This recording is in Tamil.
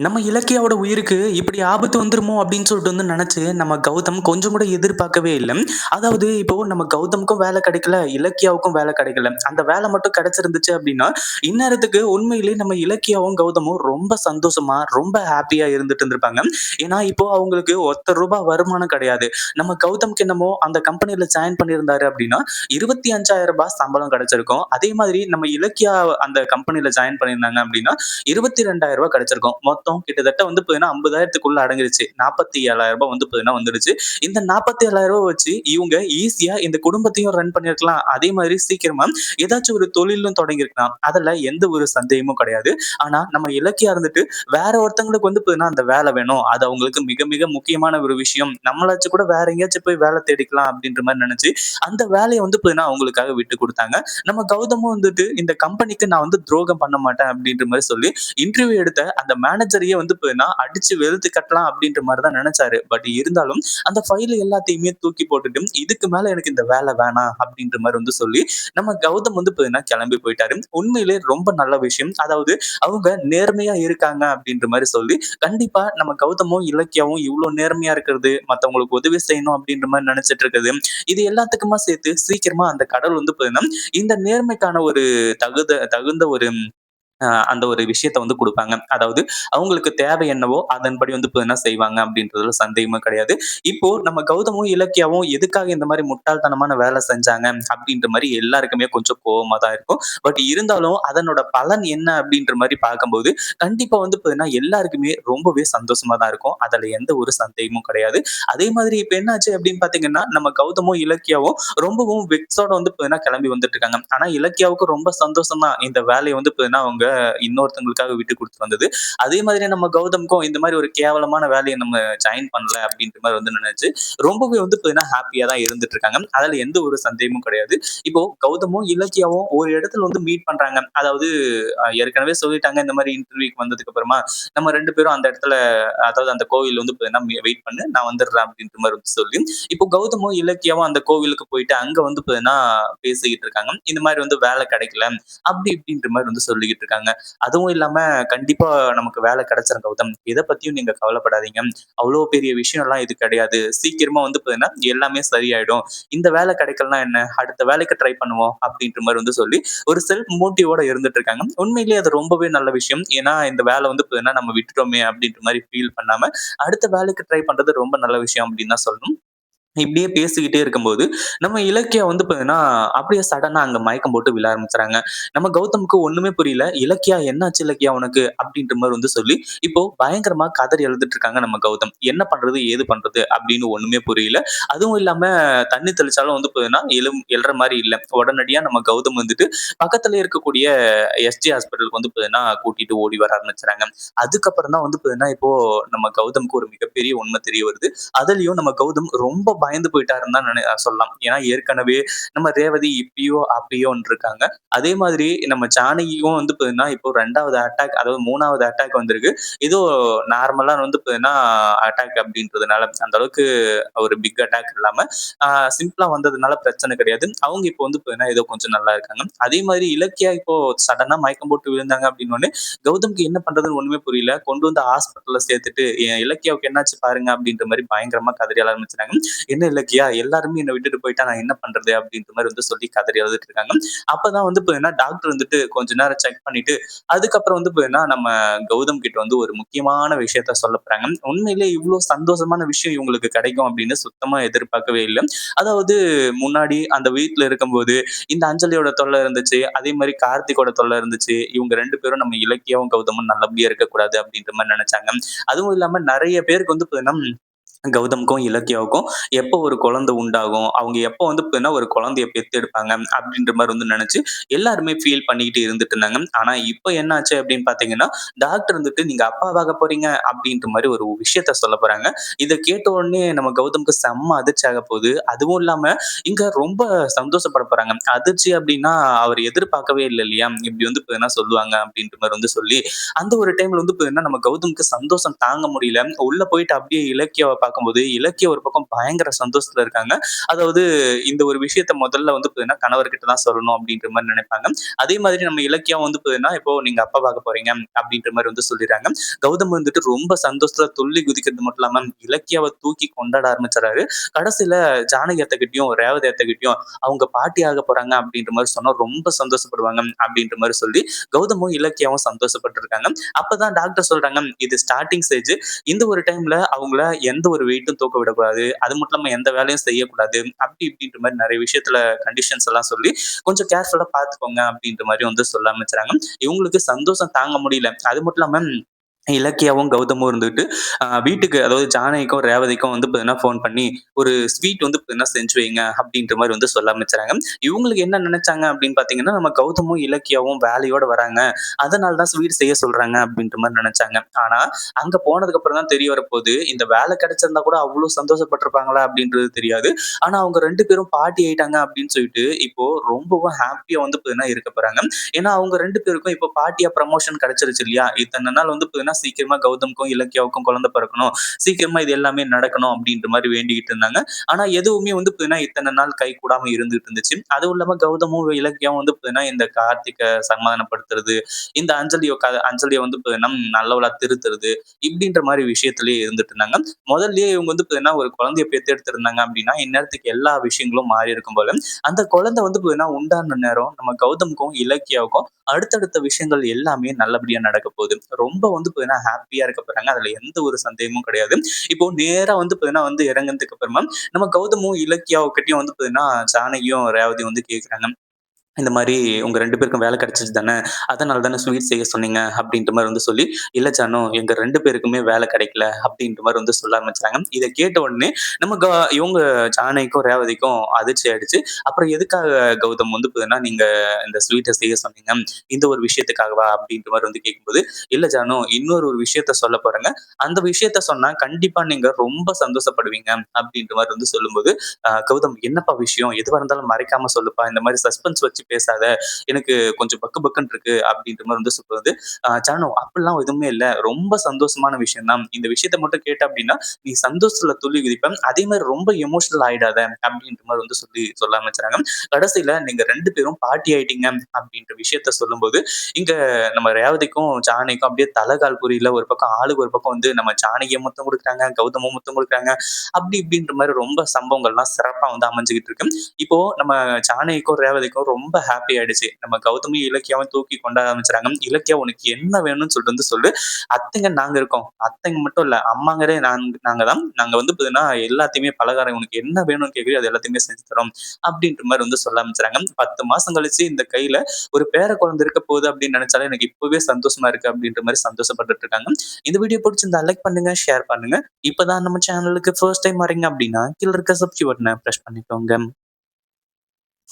நம்ம இலக்கியாவோட உயிருக்கு இப்படி ஆபத்து வந்துருமோ அப்படின்னு சொல்லிட்டு வந்து நினைச்சு நம்ம கௌதம் கொஞ்சம் கூட எதிர்பார்க்கவே இல்லை அதாவது இப்போ நம்ம கௌதமுக்கும் வேலை கிடைக்கல, இலக்கியாவுக்கும் வேலை கிடைக்கல. அந்த வேலை மட்டும் கிடைச்சிருந்துச்சு அப்படின்னா, இந்நேரத்துக்கு உண்மையிலேயே நம்ம இலக்கியாவும், கௌதமும் ரொம்ப சந்தோஷமா, ரொம்ப ஹாப்பியா இருந்துட்டு இருந்திருப்பாங்க. ஏன்னா, இப்போ அவங்களுக்கு ஒத்த ரூபாய் வருமானம் கிடையாது. நம்ம கௌதம்க்கு என்னமோ அந்த கம்பெனியில ஜாயின் பண்ணியிருந்தாரு அப்படின்னா, இருபத்தி அஞ்சாயிரம் ரூபாய் சம்பளம் கிடைச்சிருக்கும். அதே மாதிரி நம்ம இலக்கியா அந்த கம்பெனியில ஜாயின் பண்ணியிருந்தாங்க அப்படின்னா, இருபத்தி ரெண்டாயிரம் ரூபாய் கிடைச்சிருக்கும். மொத்தம் கிட்டத்தட்ட வந்து பார்த்தீங்கன்னா 50,000த்துக்குள்ள அடங்கிருச்சு. நாற்பத்தி ஏழாயிரம் ரூபாய் வந்து பார்த்தீங்கன்னா வந்துடுச்சு. இந்த நாற்பத்தி ஏழாயிரம் ரூபாய் வச்சு இவங்க ஈஸியா இந்த குடும்பத்தையும் ரன் பண்ணிருக்கலாம் அதே மாதிரி சீக்கிரமா ஏதாச்சும் ஒரு தொழிலும் தொடங்கியிருக்கலாம். அதுல எந்த ஒரு சந்தேகமும் கிடையாது. ஆனா நம்ம இலக்கியா இருந்துட்டு வேற ஒருத்தவங்களுக்கு வந்து பார்த்தீங்கன்னா அந்த வேலை வேணும். அது அவங்களுக்கு மிக மிக முக்கியமான ஒரு விஷயம். நம்மளாச்சும் கூட வேற எங்கேயாச்சும் போய் வேலை தேடிக்கலாம் அப்படின்ற மாதிரி நினைச்சு, அந்த வேலையை வந்து பார்த்தீங்கன்னா அவங்களுக்காக விட்டு கொடுத்தாங்க நம்ம கௌதமும் வந்துட்டு இந்த கம்பெனிக்கு நான் வந்து துரோகம் பண்ண மாட்டேன் அப்படின்ற மாதிரி சொல்லி இன்டர்வியூ எடுத்த அந்த மேனேஜர் ஆன்சரையே வந்து பார்த்தீங்கன்னா அடிச்சு வெளுத்து கட்டலாம் அப்படின்ற மாதிரி தான் நினைச்சாரு. பட் இருந்தாலும் அந்த ஃபைல் எல்லாத்தையுமே தூக்கி போட்டுட்டு, இதுக்கு மேல எனக்கு இந்த வேலை வேணாம் அப்படின்ற மாதிரி வந்து சொல்லி, நம்ம கௌதம் வந்து பார்த்தீங்கன்னா கிளம்பி போயிட்டாரு. உண்மையிலேயே ரொம்ப நல்ல விஷயம். அதாவது அவங்க நேர்மையா இருக்காங்க அப்படின்ற மாதிரி சொல்லி, கண்டிப்பா நம்ம கௌதமும், இலக்கியாவும் இவ்வளவு நேர்மையா இருக்கிறது, மத்தவங்களுக்கு உதவி செய்யணும் அப்படின்ற மாதிரி நினைச்சிட்டு இருக்குது இது எல்லாத்துக்குமா சேர்த்து சீக்கிரமா அந்த கடல் வந்து பார்த்தீங்கன்னா, இந்த நேர்மைக்கான ஒரு தகுத தகுந்த ஒரு அந்த ஒரு விஷயத்த வந்து கொடுப்பாங்க அதாவது அவங்களுக்கு தேவை என்னவோ அதன்படி வந்து என்ன செய்வாங்க அப்படின்றதுல சந்தேகமும் கிடையாது. இப்போ நம்ம கௌதமும், இலக்கியாவும் எதுக்காக இந்த மாதிரி முட்டாள்தனமான வேலை செஞ்சாங்க அப்படின்ற மாதிரி எல்லாருக்குமே கொஞ்சம் கோபமாக தான் இருக்கும். பட் இருந்தாலும் அதனோட பலன் என்ன அப்படின்ற மாதிரி பார்க்கும்போது, கண்டிப்பா வந்து பார்த்தீங்கன்னா எல்லாருக்குமே ரொம்பவே சந்தோஷமா தான் இருக்கும். அதுல எந்த ஒரு சந்தேகமும் கிடையாது. அதே மாதிரி இப்ப என்னாச்சு அப்படின்னு பார்த்தீங்கன்னா, நம்ம கௌதமும், இலக்கியாவும் ரொம்பவும் வெக்ஸோட வந்து பார்த்தீங்கன்னா கிளம்பி வந்துட்டு இருக்காங்க. ஆனா இலக்கியாவுக்கு ரொம்ப சந்தோஷம் தான். இந்த வேலையை வந்து பார்த்தீங்கன்னா அவங்க இன்னொருத்தவங்களுக்காக விட்டு கொடுத்து வந்தது. அதே மாதிரி நம்ம கௌதம்க்கும் இந்த மாதிரி ஒரு கேவலமான வேலையை நம்ம ஜாயின் பண்ணல அப்படின்ற மாதிரி வந்து நினைச்சு, ரொம்பவே வந்து பார்த்தீங்கன்னா ஹாப்பியா தான் இருந்துட்டு இருக்காங்க. அதுல எந்த ஒரு சந்தேகமும் கிடையாது. இப்போ கௌதமும், இலக்கியாவும் ஒரு இடத்துல வந்து மீட் பண்றாங்க. அதாவது ஏற்கனவே சொல்லிட்டாங்க இந்த மாதிரி இன்டர்வியூக்கு வந்ததுக்கு அப்புறமா, நம்ம ரெண்டு பேரும் அந்த இடத்துல அதாவது அந்த கோவில் வந்து பார்த்தீங்கன்னா வெயிட் பண்ணு நான் வந்துடுறேன் அப்படின்ற மாதிரி வந்து சொல்லி, இப்போ கௌதமும், இலக்கியாவும் அந்த கோவிலுக்கு போயிட்டு அங்க வந்து பார்த்தீங்கன்னா பேசிக்கிட்டு இருக்காங்க. இந்த மாதிரி வந்து வேலை கிடைக்கல, அப்படி இப்படின்ற மாதிரி வந்து சொல்லிக்கிட்டு இருக்காங்க. அதுவும் இல்லாம கண்டிப்பா நமக்கு வேலை கிடைச்சிரும் கௌதம். இதை பத்தியும் நீங்க கவலைப்படாதீங்க. அவ்வளவு பெரிய விஷயம் எல்லாம் இது கிடையாது. சீக்கிரமா வந்து பார்த்தீங்கன்னா எல்லாமே சரியாயிடும். இந்த வேலை கிடைக்கலாம் என்ன? அடுத்த வேலைக்கு ட்ரை பண்ணுவோம் அப்படின்ற மாதிரி வந்து சொல்லி, ஒரு செல்ஃப் மோட்டிவோட இருந்துட்டு இருக்காங்க. உண்மையிலேயே அது ரொம்பவே நல்ல விஷயம். ஏன்னா இந்த வேலை வந்து பார்த்தீங்கன்னா நம்ம விட்டுட்டோமே அப்படின்ற மாதிரி ஃபீல் பண்ணாம, அடுத்த வேலைக்கு ட்ரை பண்றது ரொம்ப நல்ல விஷயம் அப்படின்னு தான் சொல்லணும். இப்படியே பேசிக்கிட்டே இருக்கும்போது, நம்ம இலக்கியா வந்து பார்த்தீங்கன்னா, அப்படியே சடனா அங்க மயக்கம் போட்டு விழ ஆரம்பிச்சுறாங்க. நம்ம கௌதமுக்கு ஒண்ணுமே புரியல. "இலக்கியா என்னாச்சு இலக்கியா உனக்கு?" அப்படின்ற மாதிரி வந்து சொல்லி, இப்போ பயங்கரமா கதறி எழுதிட்டு இருக்காங்க நம்ம கௌதம். என்ன பண்றது? ஏது பண்றது? அப்படின்னு ஒண்ணுமே புரியல. அதுவும் இல்லாம தண்ணி தெளிச்சாலும் வந்து பார்த்தீங்கன்னா, எழும் எழுற மாதிரி இல்ல. உடனடியா நம்ம கௌதம் வந்துட்டு பக்கத்துல இருக்கக்கூடிய எஸ்ஜி ஹாஸ்பிட்டலுக்கு வந்து பார்த்தீங்கன்னா, கூட்டிட்டு ஓடி வர ஆரம்பிச்சுறாங்க. அதுக்கப்புறம் தான் வந்து பார்த்தீங்கன்னா, இப்போ நம்ம கௌதமுக்கு ஒரு மிகப்பெரிய உண்மை தெரிய வருது. அதுலயும் நம்ம கௌதம் ரொம்ப பயந்து போயிட்டாருன்னு தான் நினை சொல்லலாம். ஏன்னா ஏற்கனவே நம்ம ரேவதி இப்பயோ அப்பயோன்னு இருக்காங்க. அதே மாதிரி நம்ம ஜானகியும் வந்து பார்த்தீங்கன்னா, இப்போ ரெண்டாவது அட்டாக் அதாவது மூணாவது அட்டாக் வந்திருக்கு. ஏதோ நார்மலா வந்து பார்த்தீங்கன்னா, அட்டாக் அப்படின்றதுனால அந்த அளவுக்கு ஒரு பிக் அட்டாக் இல்லாம, சிம்பிளாக சிம்பிளா வந்ததுனால பிரச்சனை கிடையாது. அவங்க இப்போ வந்து பார்த்தீங்கன்னா, ஏதோ கொஞ்சம் நல்லா இருக்காங்க. அதே மாதிரி இலக்கியா இப்போ சடனா மயக்கம் போட்டு விழுந்தாங்க அப்படின்னோனே, கௌதம்க்கு என்ன பண்றதுன்னு ஒண்ணுமே புரியல. கொண்டு வந்து ஹாஸ்பிட்டல்ல சேர்த்துட்டு, இலக்கியாவுக்கு என்னாச்சு பாருங்க" அப்படின்ற மாதிரி பயங்கரமா கதறி ஆரம்பிச்சாங்க "என்ன இலக்கியா எல்லாருமே என்னை விட்டுட்டு போயிட்டா நான் என்ன பண்றது?" அப்படின்ற மாதிரி வந்து சொல்லி கதறி எழுதிட்டு இருக்காங்க. அப்பதான் வந்து பார்த்தீங்கன்னா, டாக்டர் வந்துட்டு கொஞ்ச நேரம் செக் பண்ணிட்டு, அதுக்கப்புறம் வந்து பார்த்தீங்கன்னா, நம்ம கௌதம் கிட்ட வந்து ஒரு முக்கியமான விஷயத்த சொல்லப் போறாங்க. உண்மையிலேயே இவ்வளவு சந்தோஷமான விஷயம் இவங்களுக்கு கிடைக்கும் அப்படின்னு சுத்தமா எதிர்பார்க்கவே இல்லை அதாவது முன்னாடி அந்த வீட்டுல இருக்கும்போது, இந்த அஞ்சலியோட தொல்லை இருந்துச்சு. அதே மாதிரி கார்த்திகோட தொல்லை இருந்துச்சு. இவங்க ரெண்டு பேரும் நம்ம இலக்கியாவும், கௌதமும் நல்லபடியா இருக்கக்கூடாது அப்படின்ற மாதிரி நினைச்சாங்க அதுவும் இல்லாம நிறைய பேருக்கு வந்து பார்த்தீங்கன்னா கௌதமுக்கும் இலக்கியாவுக்கும் எப்போ ஒரு குழந்தை உண்டாகும்? அவங்க எப்போ வந்து பார்த்தீங்கன்னா, ஒரு குழந்தைய பெத்தெடுப்பாங்க? அப்படின்ற மாதிரி வந்து நினச்சி எல்லாருமே ஃபீல் பண்ணிக்கிட்டு இருந்துட்டு இருந்தாங்க. ஆனா இப்போ என்ன ஆச்சு அப்படின்னு பார்த்தீங்கன்னா, டாக்டர் வந்துட்டு "நீங்க அப்பாவாக போறீங்க" அப்படின்ற மாதிரி ஒரு விஷயத்த சொல்லப் போறாங்க. இதை கேட்ட உடனே நம்ம கௌதமுக்கு செம்ம அதிர்ச்சி ஆக போகுது. அதுவும் இல்லாம இங்க ரொம்ப சந்தோஷப்படப் போறாங்க. அதிர்ச்சி அப்படின்னா அவர் எதிர்பார்க்கவே இல்லை இல்லையா? இப்படி வந்து பார்த்தீங்கன்னா சொல்லுவாங்க அப்படின்ற மாதிரி வந்து சொல்லி, அந்த ஒரு டைம்ல வந்து பார்த்தீங்கன்னா, நம்ம கௌதமுக்கு சந்தோஷம் தாங்க முடியல. உள்ள போயிட்டு அப்படியே இலக்கியாவ பார்க்கும்போது, இலக்கிய ஒரு பக்கம் பயங்கர சந்தோஷத்துல இருக்காங்க. அதாவது இந்த ஒரு விஷயத்த முதல்ல வந்து பார்த்தீங்கன்னா, கணவர்கிட்ட தான் சொல்லணும் அப்படின்ற மாதிரி நினைப்பாங்க. அதே மாதிரி நம்ம இலக்கியம் வந்து பார்த்தீங்கன்னா, இப்போ நீங்க அப்பா பார்க்க போறீங்க அப்படின்ற மாதிரி வந்து சொல்லிடுறாங்க கௌதம் வந்துட்டு ரொம்ப சந்தோஷத்துல துள்ளி குதிக்கிறது மட்டும் இல்லாம, இலக்கியாவை தூக்கி கொண்டாட ஆரம்பிச்சிடறாரு கடைசியில ஜானகி அத்தைகிட்டயும், ரேவதி அத்தைகிட்டயும் அவங்க பாட்டி ஆக போறாங்க அப்படின்ற மாதிரி சொன்னா ரொம்ப சந்தோஷப்படுவாங்க அப்படின்ற மாதிரி சொல்லி, கௌதமும், இலக்கியாவும் சந்தோஷப்பட்டிருக்காங்க அப்பதான் டாக்டர் சொல்றாங்க, "இது ஸ்டார்டிங் ஸ்டேஜ். இந்த ஒரு டைம்ல அவங்கள எந்த ஒரு வெயிட்டும் தூக்க விடக்கூடாது. அது மட்டும் இல்லாம எந்த வேலையும் செய்யக்கூடாது." அப்படி இப்படின்ற மாதிரி நிறைய விஷயத்துல கண்டிஷன்ஸ் எல்லாம் சொல்லி, "கொஞ்சம் கேர்ஃபுல்லா பார்த்துக்கோங்க." அப்படின்ற மாதிரி வந்து சொல்ல ஆரம்பிச்சுறாங்க. இவங்களுக்கு சந்தோஷம் தாங்க முடியல. அது மட்டும் இல்லாம இலக்கியாவும், கௌதமும் இருந்துட்டு வீட்டுக்கு அதாவது ஜானகிக்கும், ரேவதிக்கும் வந்து பார்த்தீங்கன்னா ஃபோன் பண்ணி, "ஒரு ஸ்வீட் வந்து பார்த்தீங்கன்னா செஞ்சு வைங்க." அப்படின்ற மாதிரி வந்து சொல்ல ஆரம்பிச்சுறாங்க. இவங்களுக்கு என்ன நினைச்சாங்க அப்படின்னு பார்த்தீங்கன்னா, நம்ம கௌதமும், இலக்கியாவும் வேலையோட வராங்க. அதனால தான் ஸ்வீட் செய்ய சொல்றாங்க அப்படின்ற மாதிரி நினைச்சாங்க ஆனா, அங்க போனதுக்கு அப்புறம் தான் தெரிய வரப்போகுது, இந்த வேலை கிடைச்சிருந்தா கூட அவ்வளோ சந்தோஷப்பட்டிருப்பாங்களா அப்படின்றது தெரியாது. ஆனா, அவங்க ரெண்டு பேரும் பாட்டி ஆயிட்டாங்க அப்படின்னு சொல்லிட்டு, இப்போ ரொம்பவும் ஹாப்பியா வந்து பார்த்தீங்கன்னா இருக்க போறாங்க. ஏன்னா, அவங்க ரெண்டு பேருக்கும் இப்போ பாட்டியா ப்ரமோஷன் கிடைச்சிருச்சு இல்லையா? இத்தனை நாள் வந்து பார்த்தீங்கன்னா, சீக்கிரமா கௌதம்க்கும், இலக்கியாவுக்கும் குழந்தை பிறக்கணும். சீக்கிரமா இது எல்லாமே நடக்கணும் அப்படின்ற மாதிரி வேண்டிக்கிட்டு இருந்தாங்க. ஆனா, எதுவுமே வந்து பார்த்தீங்கன்னா, நாள் நாள் கைகூடாம இருந்துட்டு இருந்துச்சு. அதுவும் இல்லாம கௌதமும், இலக்கியாவும் வந்து பார்த்தீங்கன்னா, இந்த கார்த்திகை சமாதானப்படுத்துறது, இந்த அஞ்சலிய க அஞ்சலிய வந்து பார்த்தீங்கன்னா நல்லவளா திருத்துறது, இப்படின்ற மாதிரி விஷயத்திலேயே இருந்துட்டு இருந்தாங்க. முதல்லயே இவங்க வந்து பார்த்தீங்கன்னா, ஒரு குழந்தைய பெத்தெடுத்திருந்தாங்க அப்படின்னா, இந்நேரத்துக்கு எல்லா விஷயங்களும் மாறி இருக்கும் போல. அந்த குழந்தை வந்து பார்த்தீங்கன்னா, உண்டான நேரம் நம்ம கௌதமுக்கும் இலக்கியாவுக்கும் அடுத்தடுத்த விஷயங்கள் எல்லாமே நல்லபடியா நடக்க போகுது. ரொம்ப வந்து பார்த்தீங்கன்னா, ஹாப்பியா இருக்க போறாங்க. அதுல எந்த ஒரு சந்தேகமும் கிடையாது. இப்போ நேரா வந்து பார்த்தீங்கன்னா வந்து இறங்குனதுக்கு அப்புறமா, நம்ம கௌதமும், இலக்கியாவுக்கிட்டையும் வந்து பார்த்தீங்கன்னா, ஜானகியும், ரேவதி வந்து கேட்குறாங்க. இந்த மாதிரி உங்க ரெண்டு பேருக்கும் வேலை கிடைச்சிச்சு தானே? அதனால தானே ஸ்வீட் செய்ய சொன்னீங்க அப்படின்ற மாதிரி வந்து சொல்லி, "இல்ல ஜானோ எங்க ரெண்டு பேருக்குமே வேலை கிடைக்கல." அப்படின்ற மாதிரி வந்து சொல்ல ஆரம்பிச்சாங்க இதை கேட்ட உடனே நம்ம க இவங்க ஜானைக்கும் ரேவதிக்கும் அதிர்ச்சி ஆயிடுச்சு. அப்புறம் எதுக்காக கௌதம் வந்து பார்த்தீங்கன்னா, நீங்க இந்த ஸ்வீட்டை செய்ய சொன்னீங்க? இந்த ஒரு விஷயத்துக்காகவா? அப்படின்ற மாதிரி வந்து கேட்கும்போது, "இல்ல ஜானோ இன்னொரு ஒரு விஷயத்த சொல்லப் போறேங்க. அந்த விஷயத்த சொன்னா கண்டிப்பா நீங்க ரொம்ப சந்தோஷப்படுவீங்க." அப்படின்ற மாதிரி வந்து சொல்லும்போது, கௌதம் "என்னப்பா விஷயம்? எதுவாக இருந்தாலும் மறைக்காம சொல்லுப்பா. இந்த மாதிரி சஸ்பென்ஸ் வச்சு பேசாத. எனக்கு கொஞ்சம் பக்கு பக்குன்னு இருக்கு." அப்படின்ற மாதிரி வந்து சொல்றது "அ அப்படிலாம் எதுவுமே இல்ல. ரொம்ப சந்தோஷமான விஷயம் தான். இந்த விஷயத்த மட்டும் கேட்ட அப்படின்னா, நீ சந்தோஷத்துல துள்ளி குதிப்பேன் அதே மாதிரி ரொம்ப எமோஷனல் ஆயிடாத." அப்படின்ற மாதிரி வந்து சொல்லி சொல்ல ஆரம்பிச்சாங்க கடைசியில நீங்க ரெண்டு பேரும் பாட்டி ஆயிட்டீங்க அப்படின்ற விஷயத்த சொல்லும்போது, இங்க நம்ம ரேவதிக்கும், ஜானகிக்கும் அப்படியே தலைகால் புரியல. ஒரு பக்கம் ஆளுக்கு ஒரு பக்கம் வந்து நம்ம ஜானகிய மொத்தம் கொடுக்குறாங்க கௌதமும் மொத்தம் கொடுக்குறாங்க அப்படி இப்படின்ற மாதிரி ரொம்ப சம்பவங்கள்லாம் சிறப்பா வந்து அமைஞ்சுகிட்டு இருக்கு. இப்போ நம்ம ஜானகிக்கும், ரேவதிக்கும் ரொம்ப ஹாப்பி ஆயிடுச்சு. நம்ம கௌதமி இலக்கியாவும் தூக்கி கொண்டாட ஆரம்பிச்சாங்க "இலக்கியா உனக்கு என்ன வேணும்னு சொல்லிட்டு வந்து சொல்லு. அத்தைங்க நாங்க இருக்கோம். அத்தைங்க மட்டும் இல்ல, அம்மாங்கிறே நாங்க நாங்க தான். நாங்க வந்து பார்த்தீங்கன்னா, எல்லாத்தையுமே பலகாரம் உனக்கு என்ன வேணும்னு கேட்கறியோ அது எல்லாத்தையுமே செஞ்சு தரோம் அப்படின்ற மாதிரி வந்து சொல்ல ஆரம்பிச்சுறாங்க. 10 மாசம் கழிச்சு இந்த கையில ஒரு பேர குழந்தை இருக்க போகுது அப்படின்னு நினைச்சாலே எனக்கு இப்பவே சந்தோஷமா இருக்கு அப்படின்ற மாதிரி சந்தோஷப்பட்டுட்டு இருக்காங்க. இந்த வீடியோ புடிச்சிருந்தா லைக் பண்ணுங்க, ஷேர் பண்ணுங்க. இப்பதான் நம்ம சேனலுக்கு ஃபர்ஸ்ட் டைம் வரீங்க அப்படின்னா, கீழ இருக்க சப்ஸ்கிரைப் பட்டனை ப்ரெஸ் பண்ணிக்கோங்க.